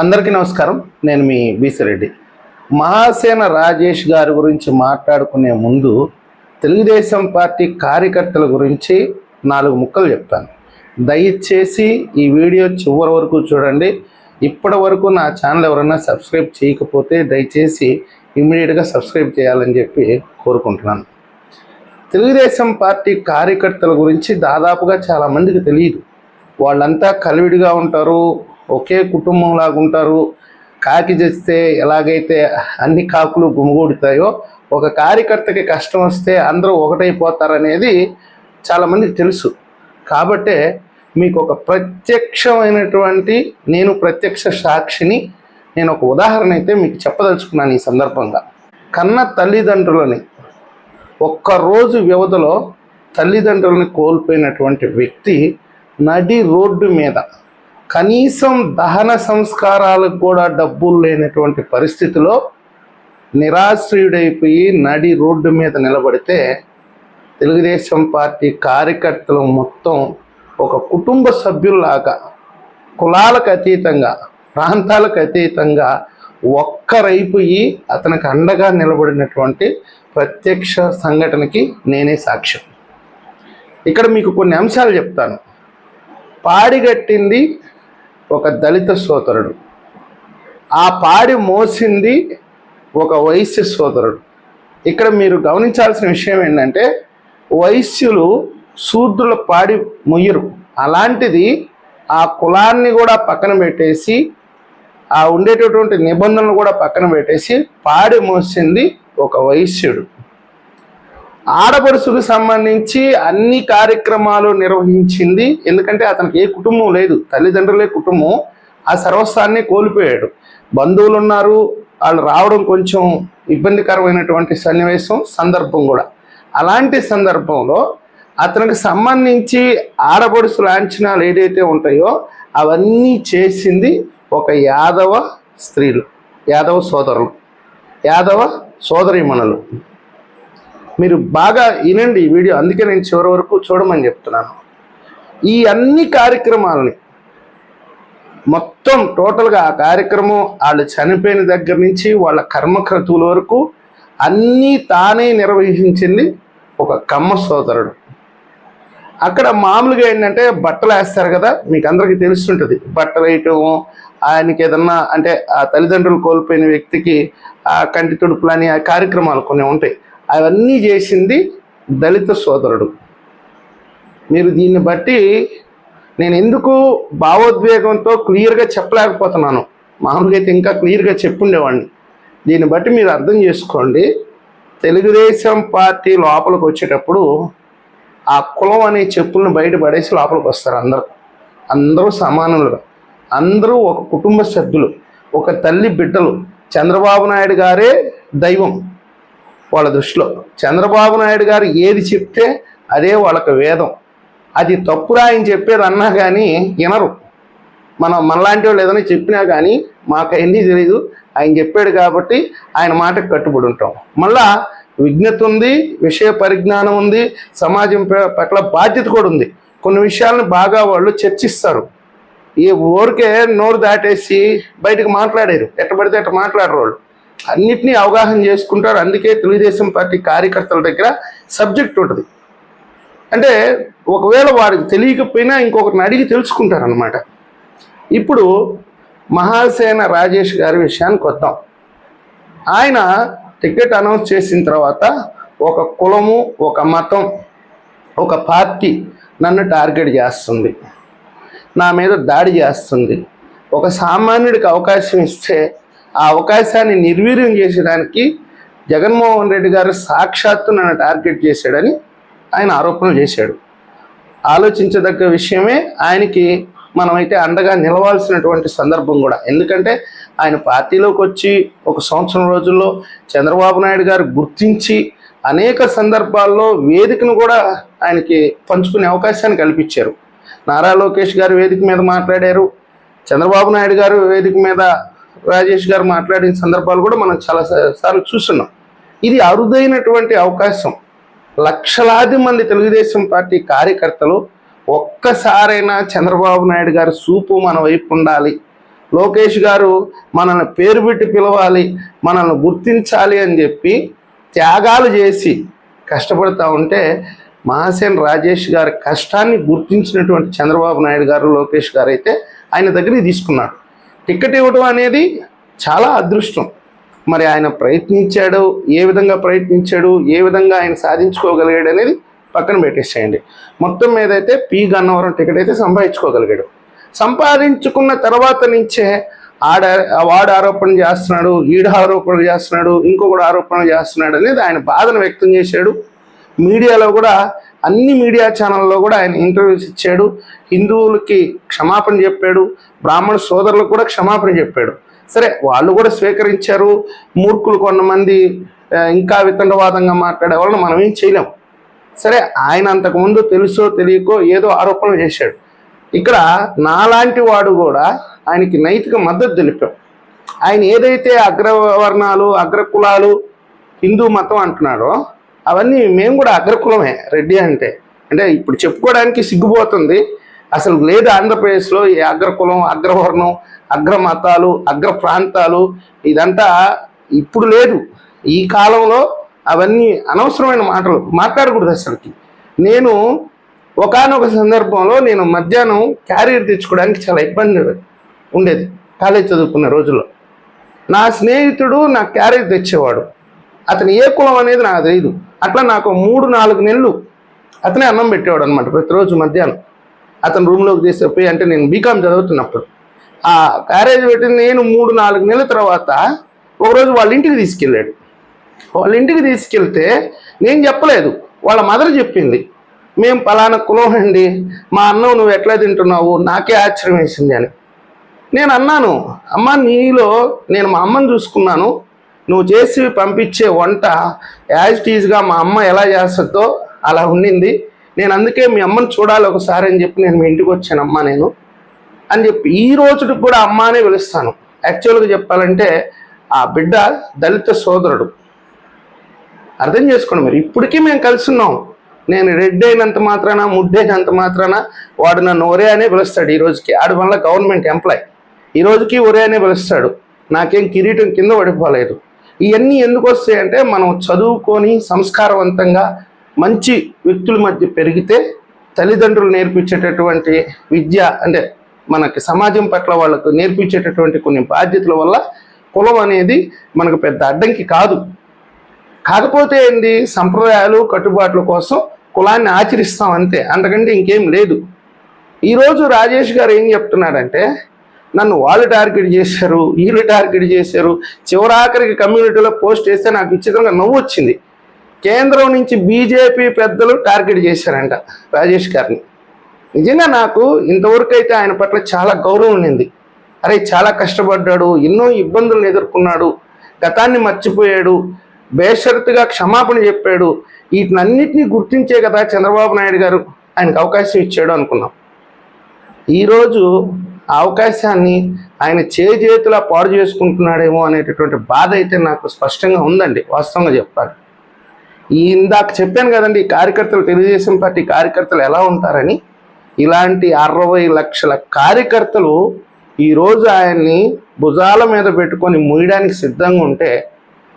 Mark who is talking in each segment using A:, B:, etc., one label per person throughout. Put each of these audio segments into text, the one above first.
A: అందరికీ నమస్కారం. నేను మీ బీసిరెడ్డి మహాసేన రాజేష్ గారి గురించి మాట్లాడుకునే ముందు తెలుగుదేశం పార్టీ కార్యకర్తల గురించి నాలుగు ముక్కలు చెప్తాను. దయచేసి ఈ వీడియో చివరి వరకు చూడండి. ఇప్పటి వరకు నా ఛానల్ ఎవరైనా సబ్స్క్రైబ్ చేయకపోతే దయచేసి ఇమ్మీడియట్గా సబ్స్క్రైబ్ చేయాలని చెప్పి కోరుకుంటున్నాను. తెలుగుదేశం పార్టీ కార్యకర్తల గురించి దాదాపుగా చాలామందికి తెలియదు. వాళ్ళంతా కలివిడిగా ఉంటారు. ఒకే కుటుంబంలాగా ఉంటారు కాకి చేస్తే ఎలాగైతే అన్ని కాకులు గుమిగూడుతాయో ఒక కార్యకర్తకి కష్టం వస్తే అందరూ ఒకటైపోతారనేది చాలామందికి తెలుసు. కాబట్టే మీకు ఒక ప్రత్యక్షమైనటువంటి నేను ప్రత్యక్ష సాక్షిని నేను ఒక ఉదాహరణ అయితే మీకు చెప్పదలుచుకున్నాను ఈ సందర్భంగా. కన్న తల్లిదండ్రులని ఒక్కరోజు వ్యవధిలో తల్లిదండ్రులని కోల్పోయినటువంటి వ్యక్తి నడి రోడ్డు మీద కనీసం దహన సంస్కారాలకు కూడా డబ్బులు లేనటువంటి పరిస్థితిలో నిరాశ్రయుడైపోయి నడి రోడ్డు మీద నిలబడితే తెలుగుదేశం పార్టీ కార్యకర్తలు మొత్తం ఒక కుటుంబ సభ్యుల్లాగా కులాలకు అతీతంగా ప్రాంతాలకు అతీతంగా ఒక్కరైపోయి అతనికి అండగా నిలబడినటువంటి ప్రత్యక్ష సంఘటనకి నేనే సాక్ష్యం. ఇక్కడ మీకు కొన్ని అంశాలు చెప్తాను. పాడిగట్టింది ఒక దళిత సోదరుడు. ఆ పాడి మోసింది ఒక వైశ్య సోదరుడు. ఇక్కడ మీరు గమనించాల్సిన విషయం ఏంటంటే వైశ్యులు శూద్రుల పాడి మొయ్యరు. అలాంటిది ఆ కులాన్ని కూడా పక్కన పెట్టేసి ఆ ఉండేటటువంటి నిబంధనలు కూడా పక్కన పెట్టేసి పాడి మోసింది ఒక వైశ్యుడు. ఆడపడుచుకు సంబంధించి అన్ని కార్యక్రమాలు నిర్వహించింది. ఎందుకంటే అతనికి ఏ కుటుంబం లేదు తల్లిదండ్రులే కుటుంబం. ఆ సర్వస్వాన్ని కోల్పోయాడు. బంధువులు ఉన్నారు వాళ్ళు రావడం కొంచెం ఇబ్బందికరమైనటువంటి సన్నివేశం సందర్భం కూడా. అలాంటి సందర్భంలో అతనికి సంబంధించి ఆడపడుచు లాంఛనాలు ఏదైతే ఉంటాయో అవన్నీ చేసింది ఒక యాదవ స్త్రీలు యాదవ సోదరులు యాదవ సోదరీమణులు. మీరు బాగా వినండి ఈ వీడియో. అందుకే నేను చివరి వరకు చూడమని చెప్తున్నాను. ఈ అన్ని కార్యక్రమాలని మొత్తం టోటల్గా ఆ కార్యక్రమం వాళ్ళు చనిపోయిన దగ్గర నుంచి వాళ్ళ కర్మక్రతువుల వరకు అన్నీ తానే నిర్వహించింది ఒక కమ్మ సోదరుడు. అక్కడ మామూలుగా ఏంటంటే బట్టలు వేస్తారు కదా మీకు అందరికీ తెలుస్తుంటుంది. బట్టలు వేయటం ఆయనకి ఏదన్నా అంటే ఆ తల్లిదండ్రులు కోల్పోయిన వ్యక్తికి ఆ కంటి తుడుపులని ఆ కార్యక్రమాలు కొన్ని ఉంటాయి. అవన్నీ చేసింది దళిత సోదరుడు. మీరు దీన్ని బట్టి నేను ఎందుకు భావోద్వేగంతో క్లియర్గా చెప్పలేకపోతున్నాను. మామూలుగా అయితే ఇంకా క్లియర్గా చెప్పుండేవాడిని. దీన్ని బట్టి మీరు అర్థం చేసుకోండి. తెలుగుదేశం పార్టీ లోపలికి వచ్చేటప్పుడు ఆ కులం అనే చెప్పులను బయట పడేసి లోపలికి వస్తారు అందరూ. అందరూ సమానులుగా. అందరూ ఒక కుటుంబ సభ్యులు ఒక తల్లి బిడ్డలు. చంద్రబాబు నాయుడు గారే దైవం. వాళ్ళ దృష్టిలో. చంద్రబాబు నాయుడు గారు ఏది చెప్తే అదే వాళ్ళకి వేదం. అది తప్పురా ఆయన చెప్పేది అన్నా కానీ వినరు. మనం మనలాంటి వాళ్ళు ఏదైనా చెప్పినా కానీ మాకు అవన్నీ తెలీదు. ఆయన చెప్పాడు కాబట్టి ఆయన మాటకు కట్టుబడి ఉంటాం. మళ్ళా విజ్ఞత ఉంది విషయ పరిజ్ఞానం ఉంది సమాజం పట్ల బాధ్యత కూడా ఉంది. కొన్ని విషయాలను బాగా వాళ్ళు చర్చిస్తారు. ఈ ఊరికే నోరు దాటేసి బయటకు మాట్లాడారు. ఎట్ట పడితే అట్ట మాట్లాడరు వాళ్ళు. అన్నిటినీ అవగాహన చేసుకుంటారు. అందుకే తెలుగుదేశం పార్టీ కార్యకర్తల దగ్గర సబ్జెక్ట్ ఉంటుంది. అంటే ఒకవేళ వారికి తెలియకపోయినా ఇంకొకరిని అడిగి తెలుసుకుంటారనమాట ఇప్పుడు మహాసేన రాజేష్ గారి విషయానికి వద్దాం. ఆయన టికెట్ అనౌన్స్ చేసిన తర్వాత ఒక కులము ఒక మతం ఒక పార్టీ నన్ను టార్గెట్ చేస్తుంది. నా మీద దాడి చేస్తుంది. ఒక సామాన్యుడికి అవకాశం ఇస్తే ఆ అవకాశాన్ని నిర్వీర్యం చేసేదానికి జగన్మోహన్ రెడ్డి గారు సాక్షాత్తు నన్ను టార్గెట్ చేశాడని ఆయన ఆరోపణలు చేశాడు. ఆలోచించదగ్గ విషయమే ఆయనకి మనమైతే అండగా నిలవాల్సినటువంటి సందర్భం కూడా. ఎందుకంటే ఆయన పార్టీలోకి వచ్చి ఒక సంవత్సరం రోజుల్లో చంద్రబాబు నాయుడు గారు గుర్తించి అనేక సందర్భాల్లో వేదికను కూడా ఆయనకి పంచుకునే అవకాశాన్ని కల్పించారు. నారా లోకేష్ గారు వేదిక మీద మాట్లాడారు. చంద్రబాబు నాయుడు గారు వేదిక మీద రాజేష్ గారు మాట్లాడిన సందర్భాలు కూడా మనం చాలా సార్లు చూస్తున్నాం. ఇది అరుదైనటువంటి అవకాశం. లక్షలాది మంది తెలుగుదేశం పార్టీ కార్యకర్తలు ఒక్కసారైనా చంద్రబాబు నాయుడు గారి చూపు మన వైపు ఉండాలి. లోకేష్ గారు మనల్ని పేరు పెట్టి పిలవాలి మనల్ని గుర్తించాలి అని చెప్పి త్యాగాలు చేసి కష్టపడతా ఉంటే మహాసేన్ రాజేష్ గారి కష్టాన్ని గుర్తించినటువంటి చంద్రబాబు నాయుడు గారు లోకేష్ గారు అయితే ఆయన దగ్గరికి తీసుకున్నాడు టికెట్ ఇవ్వడం అనేది చాలా అదృష్టం. మరి ఆయన ప్రయత్నించాడు ఏ విధంగా ప్రయత్నించాడు ఏ విధంగా ఆయన సాధించుకోగలిగాడు అనేది పక్కన పెట్టేసేయండి. మొత్తం మీద అయితే పి గన్నవరం టికెట్ అయితే సంపాదించుకోగలిగాడు. సంపాదించుకున్న తర్వాత నుంచే ఆడ వాడు ఆరోపణ చేస్తున్నాడు ఈడ ఆరోపణ చేస్తున్నాడు ఇంకొకడు ఆరోపణ చేస్తున్నాడు అనేది ఆయన బాధను వ్యక్తం చేశాడు. మీడియాలో కూడా అన్ని మీడియా ఛానల్లో కూడా ఆయన ఇంటర్వ్యూస్ ఇచ్చాడు. హిందువులకి క్షమాపణ చెప్పాడు. బ్రాహ్మణ సోదరులకు కూడా క్షమాపణ చెప్పాడు. సరే వాళ్ళు కూడా స్వీకరించారు. మూర్ఖులు కొంతమంది ఇంకా వితండవాదంగా మాట్లాడే వాళ్ళని మనం ఏం చేయలేం. సరే ఆయన అంతకుముందు తెలుసో తెలియకో ఏదో ఆరోపణలు చేశాడు. ఇక్కడ నాలాంటి వాడు కూడా ఆయనకి నైతిక మద్దతు తెలిపాం. ఆయన ఏదైతే అగ్రవర్ణాలు అగ్రకులాలు హిందూ మతం అంటున్నాడో అవన్నీ మేము కూడా అగ్రకులమే రెడ్డి అంటే. అంటే ఇప్పుడు చెప్పుకోవడానికి సిగ్గుపోతుంది. అసలు లేదు ఆంధ్రప్రదేశ్లో ఈ అగ్రకులం అగ్రవర్ణం అగ్ర మతాలు అగ్ర ప్రాంతాలు ఇదంతా ఇప్పుడు లేదు. ఈ కాలంలో అవన్నీ అనవసరమైన మాటలు మాట్లాడకూడదు అసలుకి. నేను ఒకానొక సందర్భంలో నేను మధ్యాహ్నం క్యారియర్ తెచ్చుకోవడానికి చాలా ఇబ్బంది ఉండేది. కాలేజ్ చదువుకున్న రోజుల్లో. నా స్నేహితుడు నా క్యారియర్ తెచ్చేవాడు. అతను ఏ కులం అనేది నాకు తెలియదు అట్లా నాకు మూడు నాలుగు నెలలు అతనే అన్నం పెట్టేవాడు అనమాట ప్రతిరోజు మధ్యాహ్నం. అతను రూమ్లోకి తీసుకుపోయి అంటే నేను బీకామ్ చదువుతున్నప్పుడు. ఆ క్యారేజ్ పెట్టి నేను మూడు నాలుగు నెలల తర్వాత ఒకరోజు వాళ్ళ ఇంటికి తీసుకెళ్ళాడు. వాళ్ళ ఇంటికి తీసుకెళ్తే నేను చెప్పలేదు. వాళ్ళ మదర్ చెప్పింది మేము పలానా కులం అండి. మా అన్నం నువ్వు ఎట్లా తింటున్నావు? నాకే ఆశ్చర్యం వేసింది అని. నేను అన్నాను అమ్మ నీలో నేను మా అమ్మని చూసుకున్నాను. నువ్వు చేసి పంపించే వంట యాజ్ టీజ్గా మా అమ్మ ఎలా చేస్తుందో అలా ఉండింది. నేను అందుకే మీ అమ్మని చూడాలి ఒకసారి అని చెప్పి నేను మీ ఇంటికి వచ్చాను అమ్మ నేను. అని చెప్పి ఈ రోజుకి కూడా అమ్మానే పిలుస్తాను. యాక్చువల్గా చెప్పాలంటే ఆ బిడ్డ దళిత సోదరుడు. అర్థం చేసుకోండి మరి. ఇప్పటికీ మేము కలిసి ఉన్నాం నేను రెడ్ అయినంత మాత్రాన ముద్దైనంత మాత్రాన వాడు నన్ను ఒరే అనే పిలుస్తాడు ఈ రోజుకి. ఆడి వల్ల గవర్నమెంట్ ఎంప్లాయ్. ఈ రోజుకి ఒరే అనే పిలుస్తాడు. నాకేం కిరీటం కింద పడిపోలేదు. ఇవన్నీ ఎందుకు వస్తాయంటే మనం చదువుకొని సంస్కారవంతంగా మంచి వ్యక్తుల మధ్య పెరిగితే తల్లిదండ్రులు నేర్పించేటటువంటి విద్య అంటే మనకి సమాజం పట్ల వాళ్ళకు నేర్పించేటటువంటి కొన్ని బాధ్యతల వల్ల కులం అనేది మనకు పెద్ద అడ్డంకి కాదు. కాకపోతే ఏంటి సంప్రదాయాలు కట్టుబాట్ల కోసం కులాన్ని ఆచరిస్తాం అంతే. అంతకంటే ఇంకేం లేదు. ఈరోజు రాజేష్ గారు ఏం చెప్తున్నాడంటే నన్ను వాళ్ళు టార్గెట్ చేశారు వీళ్ళు టార్గెట్ చేశారు. చివరాఖరికి కమ్యూనిటీలో పోస్ట్ వేస్తే నాకు విచిత్రంగా నవ్వు వచ్చింది. కేంద్రం నుంచి బీజేపీ పెద్దలు టార్గెట్ చేశారంట రాజేష్ గారిని. నిజంగా నాకు ఇంతవరకు అయితే ఆయన పట్ల చాలా గౌరవం ఉండింది. అరే చాలా కష్టపడ్డాడు ఎన్నో ఇబ్బందులను ఎదుర్కొన్నాడు గతాన్ని మర్చిపోయాడు బేషరతుగా క్షమాపణ చెప్పాడు. వీటినన్నిటినీ గుర్తించే కదా చంద్రబాబు నాయుడు గారు ఆయనకు అవకాశం ఇచ్చాడు అనుకున్నాం. ఈరోజు అవకాశాన్ని ఆయన చేతులా పాడు చేసుకుంటున్నాడేమో అనేటటువంటి బాధ అయితే నాకు స్పష్టంగా ఉందండి వాస్తవంగా చెప్పాలి. ఈ ఇందాక చెప్పాను కదండి కార్యకర్తలు తెలుగుదేశం పార్టీ కార్యకర్తలు ఎలా ఉంటారని. ఇలాంటి అరవై లక్షల కార్యకర్తలు ఈరోజు ఆయన్ని భుజాల మీద పెట్టుకొని మూయడానికి సిద్ధంగా ఉంటే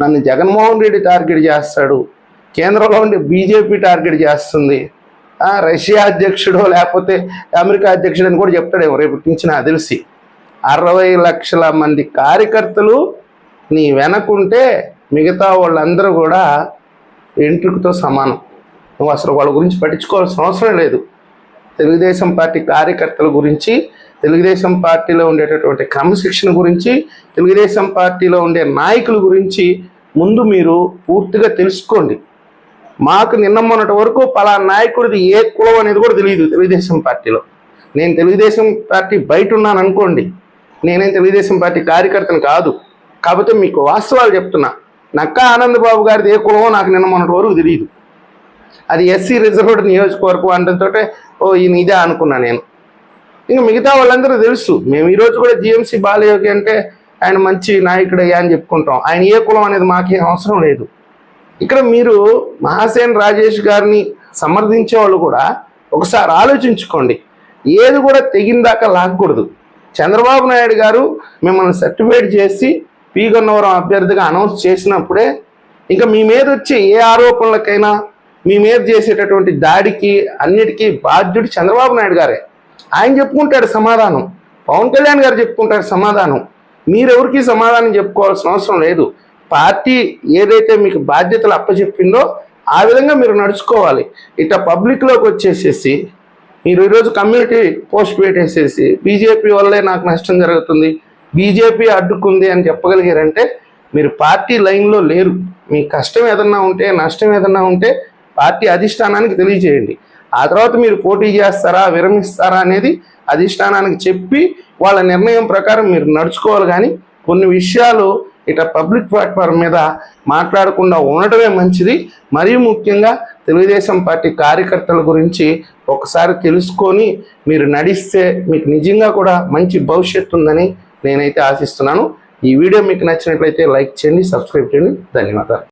A: నన్ను జగన్మోహన్ రెడ్డి టార్గెట్ చేస్తాడు కేంద్రంలో ఉండే బీజేపీ టార్గెట్ చేస్తుంది రష్యా అధ్యక్షుడో లేకపోతే అమెరికా అధ్యక్షుడు అని కూడా చెప్తాడేమో. రేపు నుంచి నాకు తెలిసి. అరవై లక్షల మంది కార్యకర్తలు నీ వెనకుంటే మిగతా వాళ్ళందరూ కూడా ఎంట్రుకతో సమానం. నువ్వు అసలు వాళ్ళ గురించి పట్టించుకోవాల్సిన అవసరం లేదు. తెలుగుదేశం పార్టీ కార్యకర్తల గురించి తెలుగుదేశం పార్టీలో ఉండేటటువంటి క్రమశిక్షణ గురించి తెలుగుదేశం పార్టీలో ఉండే నాయకుల గురించి ముందు మీరు పూర్తిగా తెలుసుకోండి. మాకు నిన్న మొన్నటి వరకు పలా నాయకుడిది ఏ కులం అనేది కూడా తెలియదు తెలుగుదేశం పార్టీలో. నేను తెలుగుదేశం పార్టీ బయట ఉన్నాను అనుకోండి నేనేం తెలుగుదేశం పార్టీ కార్యకర్తను కాదు. కాకపోతే మీకు వాస్తవాలు చెప్తున్నా. నక్కా ఆనందబాబు గారిది ఏ కులమో నాకు నిన్న మొన్నటి వరకు తెలియదు. అది ఎస్సీ రిజర్వ్డ్ నియోజకవర్గం అంటంతో ఓ ఈయన ఇదే అనుకున్నా నేను. ఇంకా మిగతా వాళ్ళందరూ తెలుసు. మేము ఈరోజు కూడా జిఎంసీ బాలయోగి అంటే ఆయన మంచి నాయకుడయ్యా అని చెప్పుకుంటాం. ఆయన ఏ కులం అనేది మాకేం అవసరం లేదు. ఇక్కడ మీరు మహాసేన్ రాజేష్ గారిని సమర్థించే వాళ్ళు కూడా ఒకసారి ఆలోచించుకోండి. ఏది కూడా తెగిందాకా లాక్కూడదు. చంద్రబాబు నాయుడు గారు మిమ్మల్ని సర్టిఫైడ్ చేసి పీగన్నవరం అభ్యర్థిగా అనౌన్స్ చేసినప్పుడే ఇంకా మీ మీద వచ్చే ఏ ఆరోపణలకైనా మీ మీద చేసేటటువంటి దాడికి అన్నిటికీ బాధ్యుడు చంద్రబాబు నాయుడు గారే. ఆయన చెప్పుకుంటాడు సమాధానం. పవన్ కళ్యాణ్ గారు చెప్పుకుంటారు సమాధానం. మీరెవరికి సమాధానం చెప్పుకోవాల్సిన అవసరం లేదు. పార్టీ ఏదైతే మీకు బాధ్యతలు అప్పచెప్పిందో ఆ విధంగా మీరు నడుచుకోవాలి. ఇట్లా పబ్లిక్లోకి వచ్చేసేసి మీరు ఈరోజు కమ్యూనిటీ పోస్ట్ పెట్టేసేసి బీజేపీ వల్లే నాకు నష్టం జరుగుతుంది బీజేపీ అడ్డుకుంది అని చెప్పగలిగారంటే మీరు పార్టీ లైన్లో లేరు. మీ కష్టం ఏదన్నా ఉంటే నష్టం ఏదన్నా ఉంటే పార్టీ అధిష్టానానికి తెలియజేయండి. ఆ తర్వాత మీరు పోటీ చేస్తారా విరమిస్తారా అనేది అధిష్టానానికి చెప్పి వాళ్ళ నిర్ణయం ప్రకారం మీరు నడుచుకోవాలి. కానీ కొన్ని విషయాలు ఇట పబ్లిక్ ప్లాట్ఫామ్ మీద మాట్లాడకుండా ఉండటమే మంచిది. మరియు ముఖ్యంగా తెలుగుదేశం పార్టీ కార్యకర్తల గురించి ఒకసారి తెలుసుకొని మీరు నడిస్తే మీకు నిజంగా కూడా మంచి భవిష్యత్తు ఉందని నేనైతే ఆశిస్తున్నాను. ఈ వీడియో మీకు నచ్చినట్లయితే లైక్ చేయండి సబ్స్క్రైబ్ చేయండి. ధన్యవాదాలు.